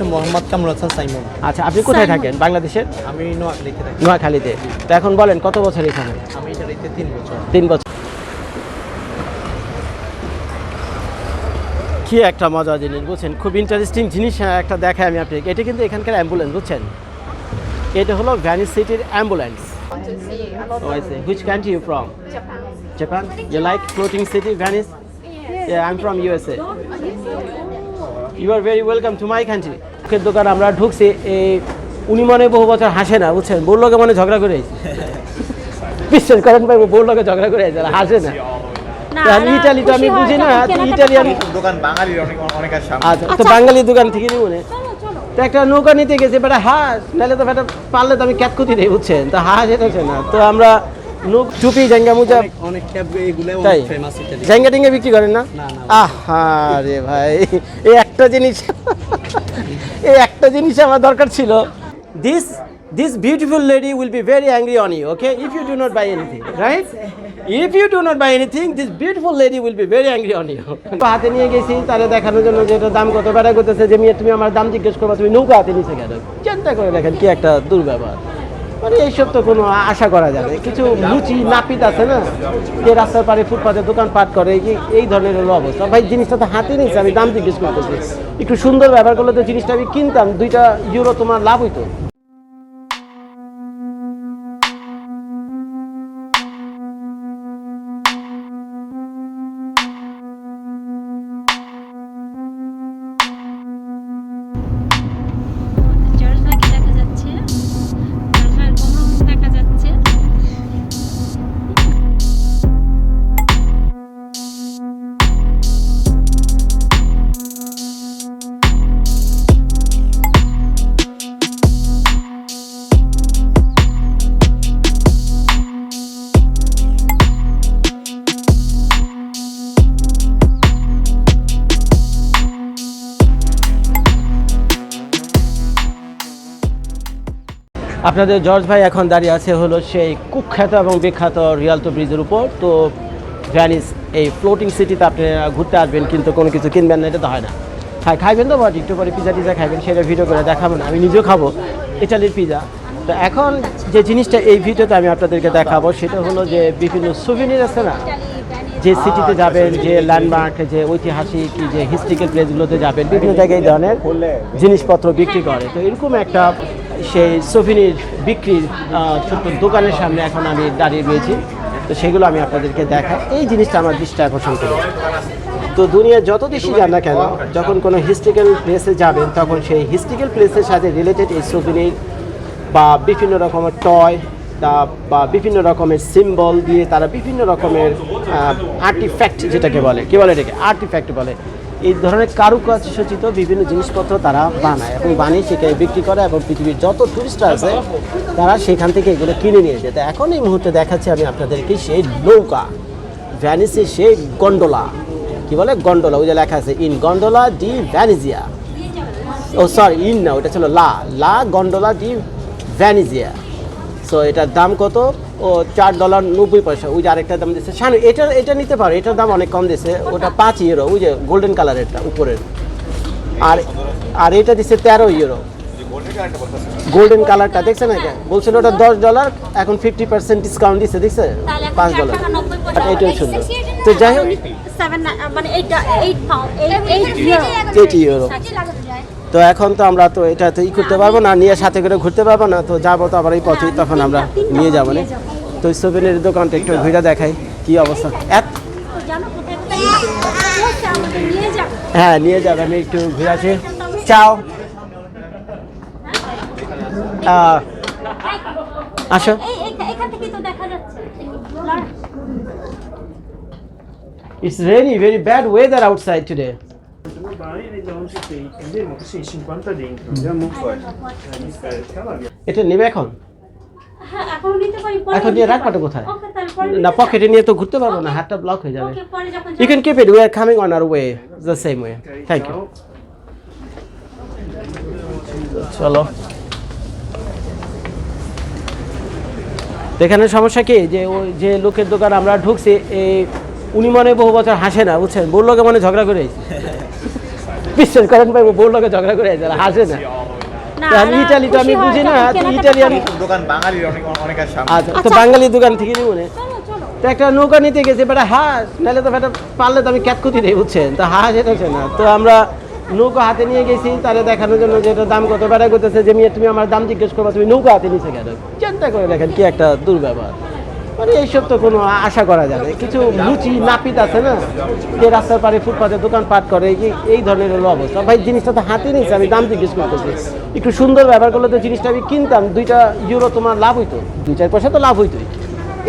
হচ্ছে মোহাম্মদ কামরুল হাসান সাইমন। আচ্ছা আপনি কোথায় থাকেন? বাংলাদেশের? আমি নোয়াখালীতে থাকি। নোয়াখালীতে। তো এখন বলেন কত বছর এখানে? আমি এটা রেখে তিন বছর। তিন বছর। কি একটা মজা জিনিস বুঝছেন? খুব ইন্টারেস্টিং জিনিস হ্যাঁ, একটা দেখাই আমি আপনাকে। এটা কিন্তু এখানকার অ্যাম্বুলেন্স বুঝছেন? এটা হলো ভ্যানিস সিটির ambulance which country you from Japan you like floating city Venice I am from USA you are very welcome to my country মুখের দোকান আমরা ঢুকছি এই উনি মনে বহু বছর হাসে না বুঝছেন? বোর লোকে মনে ঝগড়া করে। বিশ্বাস করেন ভাই বোর লোকে ঝগড়া করে হাসে না। না, আমি ইটালি তো আমি বুঝি না ইটালিয়ান করে। দোকান বাঙালির অনেক আচ্ছা তো। বাঙালি দোকান থেকে নিব না। চলো চলো। তো একটা নৌকা নিতে গেছে বেটা হাঁস নাহলে তো বেটা পারলে তো আমি ক্যাতকুতি দেই বুঝছেন? তো হাঁস এটা না। তো আমরা নৌক টুপি জাঙ্গা মুজা অনেক- ক্যাব এগুলো তাই? জাঙ্গা টিঙ্গা বিক্রি করেন না। আহা রে ভাই এই একটা জিনিস এই একটা জিনিস আমার দরকার ছিল। This this beautiful lady will be very angry on you okay if you do not buy anything right if you do not buy anything this beautiful lady will be very angry on you হাতে নিয়ে গেছি তাহলে দেখানোর জন্য যে এটা দাম কত বেড়া করতেছে যে মেয়ে তুমি আমার দাম জিজ্ঞেস করবা তুমি নৌকা হাতে নিচে গেলো চিন্তা করে দেখেন কি একটা দুর্ব্যবহার। মানে এইসব তো কোনো আশা করা যাবে কিছু লুচি নাপিত আছে না, যে রাস্তার পাড়ে ফুটপাতে দোকান পাট করে, এই ধরনের হলো অবস্থা। ভাই, জিনিসটা তো হাতে নিয়েছে, আমি দাম জিজ্ঞেস করতেছি। একটু সুন্দর ব্যবহার করলে তো জিনিসটা আমি কিনতাম, দুইটা ইউরো তোমার লাভ হইতো। আপনাদের জর্জ ভাই এখন দাঁড়িয়ে আছে হলো সেই কুখ্যাত এবং বিখ্যাত রিয়ালতো ব্রিজের উপর। তো ভ্যানিস এই ফ্লোটিং সিটিতে আপনি ঘুরতে আসবেন কিন্তু কোনো কিছু কিনবেন না এটা তো হয় না। হ্যাঁ খাইবেন তো বাট? একটু পরে পিজা টিজা খাইবেন সেটা ভিডিও করে দেখাবো না আমি নিজেও খাব। ইটালির পিজা তো এখন যে জিনিসটা এই ভিডিওতে আমি আপনাদেরকে দেখাবো সেটা হলো যে বিভিন্ন সুভিনির আছে না? যে সিটিতে যাবেন যে ল্যান্ডমার্ক যে ঐতিহাসিক যে হিস্ট্রিক্যাল প্লেসগুলোতে যাবেন বিভিন্ন জায়গায় এই ধরনের জিনিসপত্র বিক্রি করে। তো এরকম একটা সেই সোভিনির বিক্রির ছোট্ট দোকানের সামনে এখন আমি দাঁড়িয়ে রয়েছি। তো সেগুলো আমি আপনাদেরকে দেখাই। এই জিনিসটা আমার দৃষ্টি আকর্ষণ করে। তো দুনিয়ার যত দেশই যান না কেন, যখন কোনো হিস্ট্রিক্যাল প্লেসে যাবেন, তখন সেই হিস্ট্রিক্যাল প্লেসের সাথে রিলেটেড এই সোভিনির বা বিভিন্ন রকমের টয় বা বিভিন্ন রকমের সিম্বল দিয়ে তারা বিভিন্ন রকমের আর্টিফ্যাক্ট যেটাকে বলে। কি বলে এটাকে? আর্টিফ্যাক্ট বলে। এই ধরনের কারুকাজ সূচিত বিভিন্ন জিনিসপত্র তারা বানায় এবং বানিয়ে সেখানে বিক্রি করে এবং পৃথিবীর যত টুরিস্টরা আছে, তারা সেখান থেকে এগুলো কিনে নিয়ে যেতে এখন এই মুহূর্তে দেখাচ্ছি আমি আপনাদেরকে সেই নৌকা ভ্যানিসের সেই গন্ডোলা কি বলে? গন্ডোলা ওই যে লেখা আছে in gondola di Venezia oh sorry in না ওটা ছিল লা লা গন্ডোলা ডি ভ্যানিজিয়া সো এটার দাম কত? ও চার ডলার নব্বই পয়সা। ওই যে আরেকটা দাম দিচ্ছে শানু এটা এটা নিতে পারো। এটার দাম অনেক কম দিচ্ছে ওটা পাঁচ ইউরো ওই যে গোল্ডেন কালারেরটা উপরের। আর আর এটা দিচ্ছে তেরো ইউরো গোল্ডেন কালারটা দেখছে না এটা? বলছিল ওটা দশ ডলার এখন ফিফটি পার্সেন্ট ডিসকাউন্ট দিচ্ছে দেখছে? পাঁচ ডলার পয়সা। এটাও সুন্দর। তো যাই হোক। মানে এইট ইউরো তো এখন তো আমরা তো এটা তো ই করতে পারব না, নিয়ে সাথে করে ঘুরতে পারব না, তো যাব তো আবার এই পথে, তখন আমরা নিয়ে যাব না। তো সোভেনের দোকানটা একটু ঘুরে দেখাই, কি অবস্থা। হ্যাঁ নিয়ে যাবে, আমি একটু ঘুরে আসি। চাও। আসো। এই এই- এখান থেকেই তো দেখা যাচ্ছে it's rainy very bad weather outside today Vai, vediamo se sei. Prendiamo sì, 50 dentro. Andiamo fuori. এটা নেবে এখন হ্যাঁ এখন নিতে পারি এখন নিয়ে রাখবাটা কোথায় না পকেটে নিয়ে তো ঘুরতে পারব না হাতটা ব্লক হয়ে যাবে You can keep it. We are coming on our way. The same way. Thank you. চলো এখানে সমস্যা কি যে ওই যে লোকের দোকান আমরা ঢুকছি এই উনি মনে বহু বছর হাসে না বুঝছেন? বললোকে মনে ঝগড়া করে আইছে। বিশ্বাস করেন ভাই বউর ঝগড়া করে আছে হাসে না। না, আমি ইটালি তো আমি খুশি বুঝি না তো ইটালিয়ান দোকান বাঙালির অনেক আচ্ছা তো আচ্ছা। বাঙালি দোকান থেকে নিব না। চলো চলো। তো একটা নৌকা নিতে গেছে বেটা হাঁস নাহলে তো বেটা পারলে তো আমি ক্যাতকুতি দেই বুঝছেন? তো হাঁস এটা না। তো আমরা নৌকা হাতে নিয়ে গেছি তারে দেখানোর জন্য যে এটা দাম কত বেড়া করতেছে যে মেয়ে তুমি আমার দাম জিজ্ঞেস করবা তুমি নৌকা হাতে নিচে কেন? চিন্তা করে দেখেন কি একটা দুর্ব্যবহার। মানে এইসব তো কোনো আশা করা যাবে। কিছু লুচি, নাপিত আছে না? যে রাস্তার পারে ফুটপাতে দোকান পাট করে, এই- ধরনের হলো অবস্থা। ভাই, জিনিসটা তো হাতে নিয়েছে, আমি দাম জিজ্ঞেস করতেছি। একটু সুন্দর ব্যবহার করলে তো জিনিসটা আমি কিনতাম, দুইটা ইউরো তোমার লাভ হইতো। দুই, চার পয়সা তো লাভ হইতোই।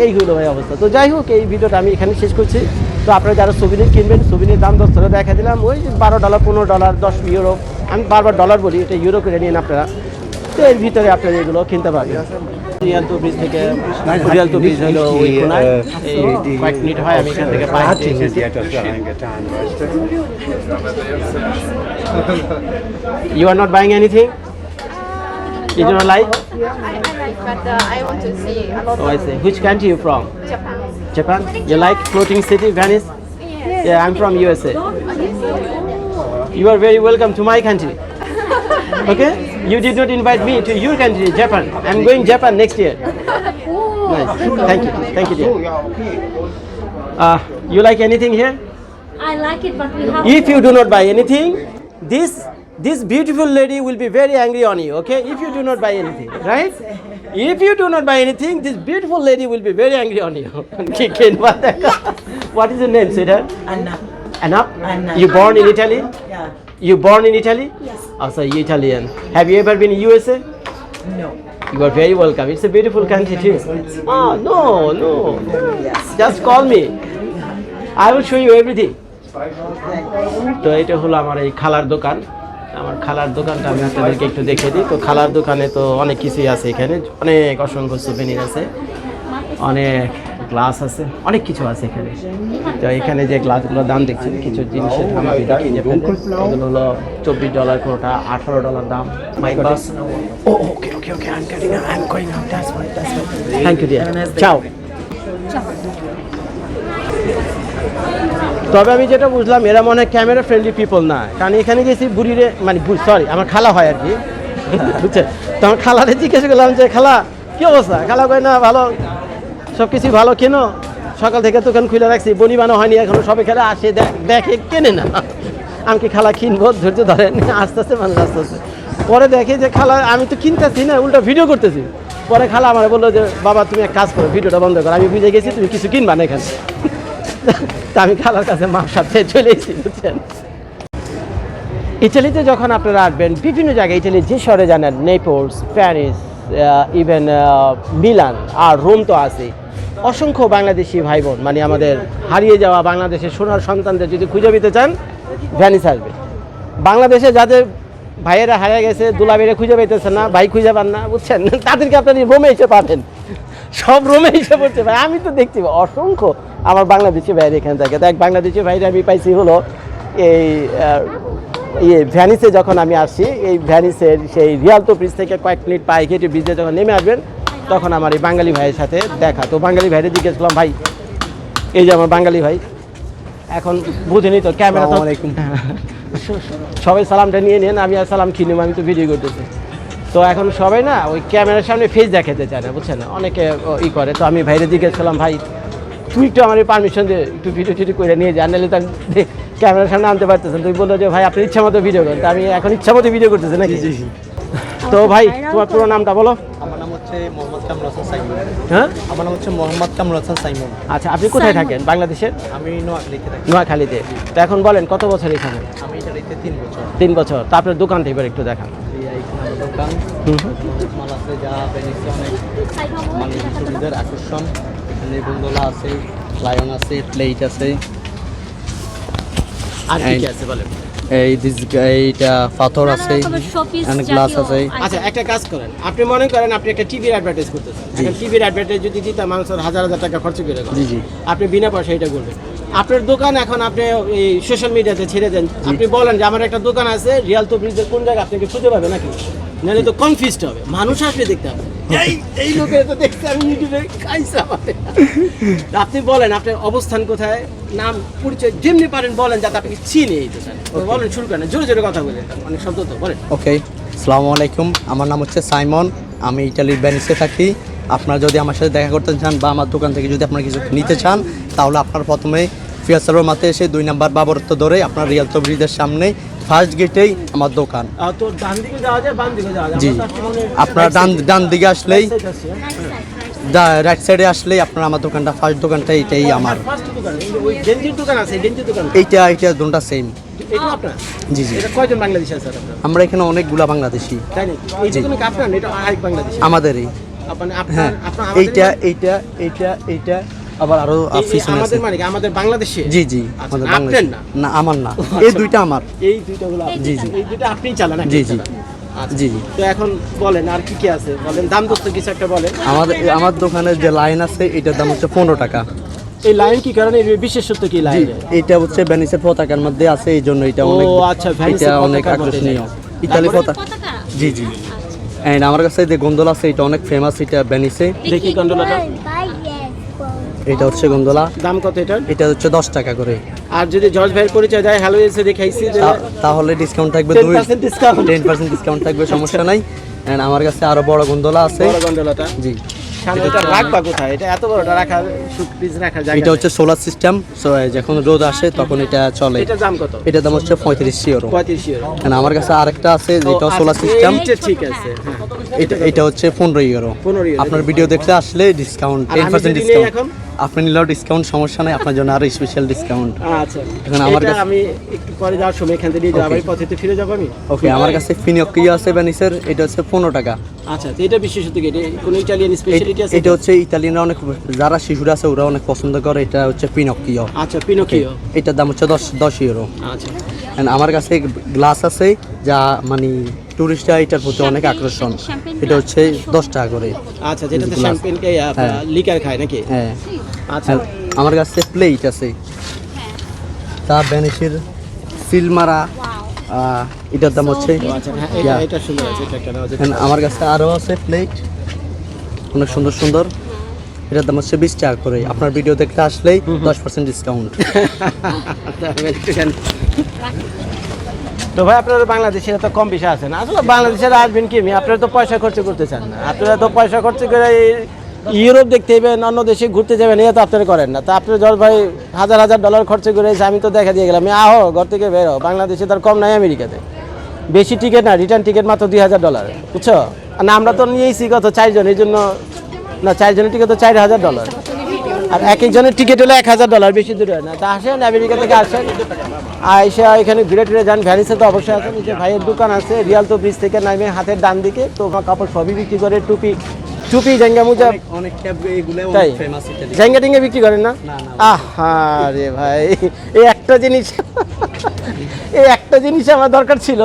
এই হলো ভাই অবস্থা। তো যাই হোক, এই ভিডিওটা আমি এখানে শেষ করছি। তো আপনারা যারা সুবিনির কিনবেন সুবিনির দাম দশ ধরে দেখা দিলাম। ওই বারো ডলার পনেরো ডলার দশ ইউরো আমি বারবার ডলার বলি, এটা ইউরো করে নিন আপনারা। তো এর ভিতরে আপনারা এগুলো কিনতে পারবেন রিয়ালতো ব্রিজ থেকে রিয়ালতো ব্রিজ হলো ওই কোনায় এই কয়েক মিনিট হয় আমি এখান থেকে পাই Hat ihn sie etwas da reingetan, weißt du? You are not buying anything you do not like I, I like, but uh, I want to see a lot Oh, I see. Which country you from? Japan. Japan? You like floating city, Venice? Yes. Yeah, I'm from USA. You are very welcome to my country. Okay? You did not invite me to your country, Japan. I'm going Japan next year. Nice. Thank you. Thank you, dear. Uh, you like anything here? I like it but we have If you do not buy anything, this this beautiful lady will be very angry on you. Okay? If you do not buy anything, right? If you do not buy anything, this beautiful lady will be very angry on you. Kick the- what is your name, sweetheart? Anna. Anna? Anna. You born in Italy? Yeah. You born in Italy? Yes. Also, you Italian. Have you ever been in USA? No. You are very welcome. It's a beautiful country too. Oh no, no. Yes. Just call me. I will show you everything. তো এটা হলো আমার এই খালার দোকান আমার খালার দোকানটা আমি আপনাদেরকে একটু দেখে দিই তো খালার দোকানে তো অনেক কিছুই আছে এখানে অনেক অসংখ্য সুভেনির আছে অনেক গ্লাস আছে অনেক কিছু আছে এখানে। তো এখানে যে গ্লাসগুলোর দাম দেখছেন কিছু জিনিসের দাম আমি দেখিয়ে। এগুলো হলো চব্বিশ ডলার কোনোটা আঠারো ডলার দাম। My bus okay okay okay I am getting I am going out that's fine that's fine thank you dear চাও তবে আমি যেটা বুঝলাম এরা মনে হয় ক্যামেরা ফ্রেন্ডলি পিপল না। কারণ এখানে গেছি বুড়িরে মানে সরি আমার খালা হয় আর কি। বুঝছে তো আমার খালারে জিজ্ঞেস করলাম যে খালা কি অবস্থা? খালা কয় না ভালো। সব কিছু ভালো কেন? সকাল থেকে দোকান খুলে রাখছি? বনি বানো হয়নি এখনও, সবে খেলে আসে দেখ- কেনে না। আমি কি খালা কিনবো? ধৈর্য ধরেন আস্তে আস্তে মানুষ আস্তে আস্তে। পরে দেখে যে খালা, আমি তো কিনতেছি না, উল্টা ভিডিও করতেছি। পরে খালা আমার বলল যে, বাবা, তুমি এক কাজ করো, ভিডিওটা বন্ধ করো। আমি বুঝে গেছি তুমি কিছু কিনবা না এখানে। তা আমি খালার কাছে মার সাথে চলে এসেছি, বুঝছেন? ইটালিতে যখন আপনারা আসবেন, বিভিন্ন জায়গায় ইটালির যে শহরে জানেন, নেপোলস, প্যারিস ইভেন মিলান, আর রোম তো আছে অসংখ্য বাংলাদেশি ভাই বোন মানে আমাদের হারিয়ে যাওয়া বাংলাদেশের সোনার সন্তানদের যদি খুঁজে পেতে চান, ভ্যানিস আসবে। বাংলাদেশে যাদের ভাইয়েরা হারিয়ে গেছে দুলাবেরে খুঁজে পেতেছে না, ভাই খুঁজে পান না, বুঝছেন? তাদেরকে আপনার রোমে এসে পাবেন। সব রোমে এসে পড়ছে। ভাই, আমি তো দেখছি অসংখ্য আমার বাংলাদেশি ভাইয়ের এখানে থাকে। এক বাংলাদেশি ভাইরা আমি পাইছি হলো এই ইয়ে ভ্যানিসে যখন আমি আসছি, এই ভ্যানিসের সেই রিয়ালতো ব্রিজ থেকে কয়েক মিনিট পায়ে হেঁটে ব্রিজে যখন নেমে আসবেন তখন আমার এই বাঙালি ভাইয়ের সাথে দেখা। তো বাঙালি ভাইরে জিজ্ঞেস করলাম ভাই এই যে আমার বাঙালি ভাই এখন বুঝেনি তো ক্যামেরা তো সবাই সালামটা নিয়ে নেন আমি আর সালাম কিনুম আমি তো ভিডিও করতেছি। তো এখন সবাই না ওই ক্যামেরার সামনে ফেস দেখাতে চায় না বুঝছেন? অনেকে ই করে তো আমি ভাইরে জিজ্ঞেস করলাম ভাই তুই একটু আমার পারমিশন দিয়ে একটু ভিডিও টিডিও করে নিয়ে যান নাহলে তো আমি ক্যামেরার সামনে আনতে পারতেছেন তুই বলল যে ভাই আপনি ইচ্ছা মতো ভিডিও করেন। তো আমি এখন ইচ্ছা মতো ভিডিও করতেছি নাকি? তো ভাই তোমার পুরো নামটা বলো। হচ্ছে মোহাম্মদ কামরুল হাসান সাইমন। হ্যাঁ? আমার নাম হচ্ছে মোহাম্মদ কামরুল হাসান সাইমন। আচ্ছা আপনি কোথায় থাকেন? বাংলাদেশের আমি নোয়াখালীতে থাকি। নোয়াখালীতে। তো এখন বলেন কত বছর এখানে? আমি ইটালিতে তিন বছর। তিন বছর। তা আপনার দোকানটা এবার একটু দেখান। দোকান। হুম। হুম। মাল আছে যা অনেক। মানে ছবিদের আকর্ষণ। এখানে আছে লায়ন আছে প্লেট আছে। আর কি কি আছে বলেন? এই দিস এইটা পাথর আছে অনেক গ্লাস আছে। আচ্ছা একটা কাজ করেন। আপনি মনে করেন আপনি একটা টিভির অ্যাডভার্টাইজ করতেছেন। একটা টিভির অ্যাডভার্টাইজ যদি দিতাম মানুষের হাজার হাজার টাকা খরচ করে। জি, জি। আপনি বিনা পয়সা এটা করবেন। আপনার দোকান এখন আপনি এই সোশ্যাল মিডিয়াতে ছেড়ে দেন। আপনি বলেন যে আমার একটা দোকান আছে রিয়াল তো ব্রিজের কোন জায়গায় আপনাকে খুঁজে পাবে নাকি? নাহলে তো কনফিউজড হবে। মানুষ আসবে দেখতে হবে। এই এই লোকের তো দেখতে আমি ইউটিউবে খাইছে আপনি বলেন আপনার অবস্থান কোথায়? নাম পরিচয় যেমনি পারেন বলেন যাতে আপনি চিনি এই দোকানে। বলেন শুরু করেন জোরে জোরে কথা বলেন। অনেক শব্দ তো বলেন। ওকে আসসালামু আলাইকুম। আমার নাম হচ্ছে সাইমন। আমি ইটালির ভ্যানিসে থাকি। আপনারা যদি আমার সাথে দেখা করতে চান বা আমার দোকান থেকে যদি আপনারা কিছু নিতে চান তাহলে আপনার প্রথমে ফিয়াসারের মাথায় এসে দুই নাম্বার বাবরত্ব ধরে আপনার রিয়ালতো ব্রিজের সামনে ফার্স্ট গেটেই আমার দোকান। জি। আপনার ডান ডান দিকে আসলেই? রাইট সাইডে আসলেই আপনার আমার দোকানটা ফার্স্ট দোকানটা এইটাই আমার। এইটা এইটা দুটা সেম? জি জি। কয়জন বাংলাদেশি আছে আমরা এখানে অনেকগুলা বাংলাদেশি? আমাদেরই। হ্যাঁ। এইটা এইটা এইটা এইটা আবার আরও পিছনে আমাদের মানে কি? আমাদের বাংলাদেশে? জি জি আচ্ছা, আমাদের বাংলাদেশ না? আমার না আচ্ছা। এই দুইটা আমার এই দুইটা হলো আপনার। জি, জি। এই দুইটা আপনিই চালান, জি, জি। আচ্ছা। জি জি তো এখন বলেন আর কি কি আছে বলেন দাম দোস্ত কিছু একটা বলেন আমাদের আমার দোকানের যে লাইন আছে এটার দাম হচ্ছে পনেরো টাকা এই লাইন কি কারণে এর বিশেষত্ব কি লাইন এটা হচ্ছে ভ্যানিসের পতাকার মধ্যে আছে এই জন্য এটা ও, অনেক আচ্ছা, ভ্যানিসের এটা অনেক আকর্ষণীয়। ইতালি পতাকা জি জি এন্ড আমার কাছে যে গন্ডোলা আছে এটা অনেক ফেমাস এটা ভ্যানিসে দেখি কন্ডোলাটা এটা হচ্ছে গন্ডোলা দাম কত এটার? এটা হচ্ছে দশ টাকা করে। আর যদি জর্জ ভাইয়ের পরিচয় দেয় হ্যালো এসে দেখাইছি যে তাহলে ডিসকাউন্ট থাকবে দুই 10% discount। টেন পার্সেন্ট ডিসকাউন্ট থাকবে সমস্যা নাই। এন্ড আমার কাছে আরও বড় গন্ডোলা আছে। বড় গন্ডোলাটা জি। এটা রাখবা কোথায়? এটা এত বড়টা রাখা পিস রাখা জায়গা এটা হচ্ছে সোলার সিস্টেম যখন রোদ আসে তখন এটা চলে। এটার দাম কত? এটার দাম হচ্ছে পঁয়ত্রিশ ইউরো পঁয়ত্রিশ ইউরো আমার কাছে আরেকটা আছে যেটা সোলার আচ্ছা, সিস্টেম ঠিক আছে। হ্যাঁ। এটা এটা হচ্ছে পনেরো ইউরো 15 আপনার ভিডিও দেখতে আসলে ডিসকাউন্ট টেন পার্সেন্ট ডিসকাউন্ট? আপনি নিলেও ডিসকাউন্ট সমস্যা নাই আপনার জন্য আরও স্পেশাল ডিসকাউন্ট আচ্ছা। এখন আমার কাছে- আমি একটু পরে যাওয়ার সময় এখান থেকে যাব আমি পথে ফিরে যাব আমি? ওকে আমার কাছে ফিনিয়কিও আছে ভ্যানিসের এটা হচ্ছে পনেরো টাকা। আচ্ছা তো এটা বিশেষত কি? এটা কোনো ইটালিয়ান এ- স্পেশালিটি আছে? এটা হচ্ছে ইতালিয়ানরা অনেক যারা শিশুরা আছে ওরা অনেক পছন্দ করে এটা হচ্ছে পিনকিও আচ্ছা পিনোকিও এটার দাম হচ্ছে দশ দশ ইউরো আচ্ছা। And আমার কাছে গ্লাস আছে যা মানে টুরিস্টরা এটার প্রতি অনেক আকর্ষণ। এটা হচ্ছে দশ টাকা করে আচ্ছা যেটাতে glass। শ্যাম্পেন হ্যাঁ। লিকার খায় নাকি? হ্যাঁ। আচ্ছা। আমার কাছে প্লেট আছে। তা ভ্যানিসের সিল মারা এটার দাম হচ্ছে আচ্ছা হ্যাঁ আমার কাছে আরও আছে প্লেট অনেক সুন্দর সুন্দর। এটার দাম হচ্ছে বিশ টাকা করে। আপনার ভিডিও দেখতে আসলেই দশ পার্সেন্ট ডিসকাউন্ট তো ভাই, আপনারা বাংলাদেশের তো কম বেশি আছেন। আসলে বাংলাদেশের আসবেন কি? আপনারা তো পয়সা খরচ করতে চান না। আপনারা তো পয়সা খরচ করে ইউরোপ দেখতে যাবেন, অন্য দেশে ঘুরতে যাবেন এটা তো আপনারা করেন না। তা আপনারা জল ভাই, হাজার হাজার ডলার খরচ করে আমি তো দেখা দিয়ে গেলাম। আহো, ঘর থেকে বেরো বাংলাদেশে তার কম নাই আমেরিকাতে। বেশি টিকিট না রিটার্ন টিকিট মাত্র দুই হাজার ডলার। বুঝছ? না, আমরা তো নিয়েছি কত চারজন, এই জন্য না, চারজনের টিকিট তো চার হাজার ডলার। আর এক একজনের টিকিট হলো এক হাজার ডলার বেশি দূরে হয় না। তা আসেন আমেরিকা থেকে আসেন আইসা এখানে ঘুরে টুরে যান ভ্যানিসে তো অবশ্যই আছেন যে ভাইয়ের দোকান আছে রিয়াল তো ব্রিজ থেকে নামে হাতের ডান দিকে তো আমার কাপড় সবই বিক্রি করে টুপি টুপি জাঙ্গা মুজা। অনেক তাই? জাঙ্গা টিঙ্গা বিক্রি করেন না। আহা রে ভাই এই একটা জিনিস এই একটা জিনিস আমার দরকার ছিল।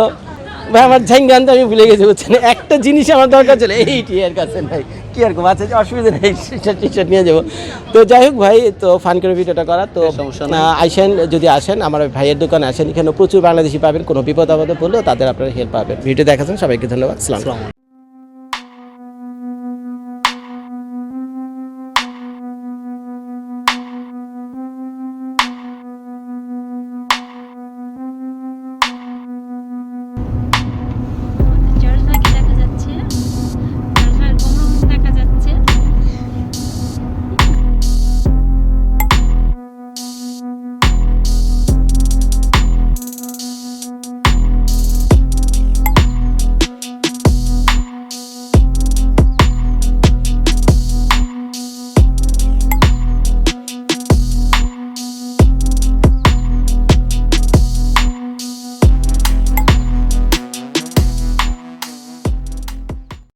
ভাই আমার ঝাঙ্গা আনতে আমি ভুলে গেছি বুঝছেন? একটা জিনিস আমার দরকার ছিল এইটি এর কাছে ভাই। কি আর আছে অসুবিধা নেই টি শার্ট নিয়ে যাব। তো যাই হোক ভাই তো ফান করে ভিডিওটা করা তো আইসেন যদি আসেন আমার ভাইয়ের দোকানে আসেন এখানে প্রচুর বাংলাদেশি পাবেন কোনো বিপদ আপদে পড়লেও তাদের আপনারা হেল্প পাবেন। ভিডিও দেখাচ্ছেন সবাইকে ধন্যবাদ সালাম।